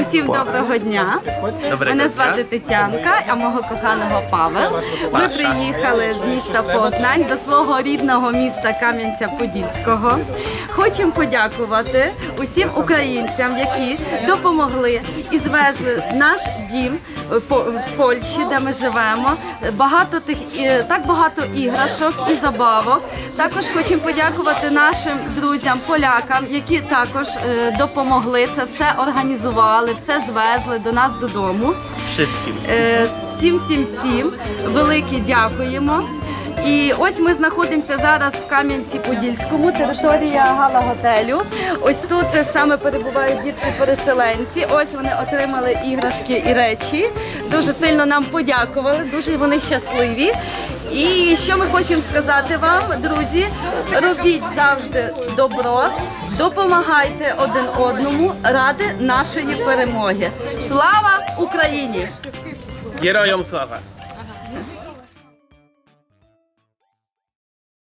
Усім доброго дня. Мене звати Тетянка, а мого коханого Павел. Ми приїхали з міста Познань до свого рідного міста Кам'янця-Подільського. Хочемо подякувати усім українцям, які допомогли і звезли наш дім е, в Польщі, де ми живемо. Багато тих так багато іграшок і забавок. Також хочемо подякувати нашим друзям, полякам, які також е, допомогли це все організували, все звезли до нас додому. Wszystkim. Е, Всім, всім, всім велике дякуємо. І ось ми знаходимося зараз в Кам'янці-Подільському, територія Гала Готелю. Ось тут саме перебувають дітки-переселенці. Ось вони отримали іграшки і речі. Дуже сильно нам подякували, дуже вони щасливі. І що ми хочемо сказати вам, друзі, робіть завжди добро, допомагайте один одному ради нашої перемоги. Слава Україні! Героям слава!